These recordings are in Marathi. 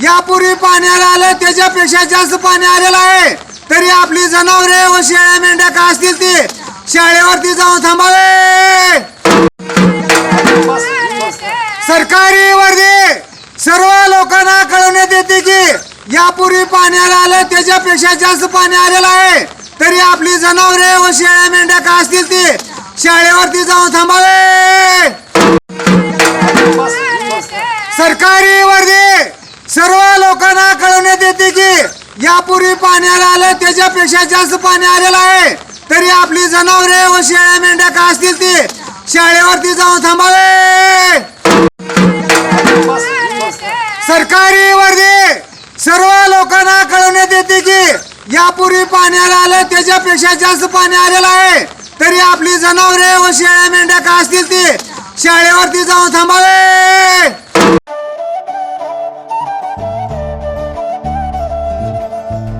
यापूर्वी पाण्याला आलं त्याच्यापेक्षा जास्त पाणी आलेलं आहे. तरी आपली जनावरे व शेळ्या मेंढ्या का असतील ती? शाळेवरती जाऊन थांबावे. सरकारी वर्दी. सर्व लोकांना कळवण्यात येते की यापूर्वी पाण्याला आलं त्याच्यापेक्षा जास्त पाणी आलेलं आहे. तरी आपली जनावरे व शेळ्या मेंढ्या का असतील ती? शाळेवरती जाऊन थांबावे. सरकारी वर्दी सर्व लोकांना कळवण्यात येते की यापूर्वी पाण्याला त्याच्यापेक्षा जास्त पाणी आलेलं आहे. तरी आपली जनावरे व शेळ्या मेंढ्या का असतील ती? शाळेवरती जाऊन थांबावे. सरकारी वर्दी. सर्व लोकांना कळवण्यात येते की यापूर्वी पाण्याला आलं त्याच्यापेक्षा जास्त पाणी आलेलं आहे. तरी आपली जनावरे व शेळ्या मेंढ्या का असतील ती? शाळेवरती जाऊन थांबावे.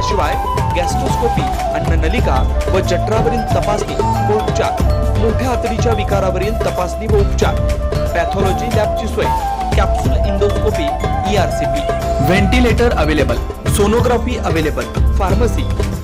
त्याशिवाय गॅस्ट्रोस्कोपी अन्ननलिका व जठरावरील तपासणी व उपचार. मोठ्या आतडीच्या विकारावरील तपासणी व उपचार. पॅथॉलॉजी लॅबची सोय. Capsule endoscopy ERCP ventilator available. Sonography available. Pharmacy.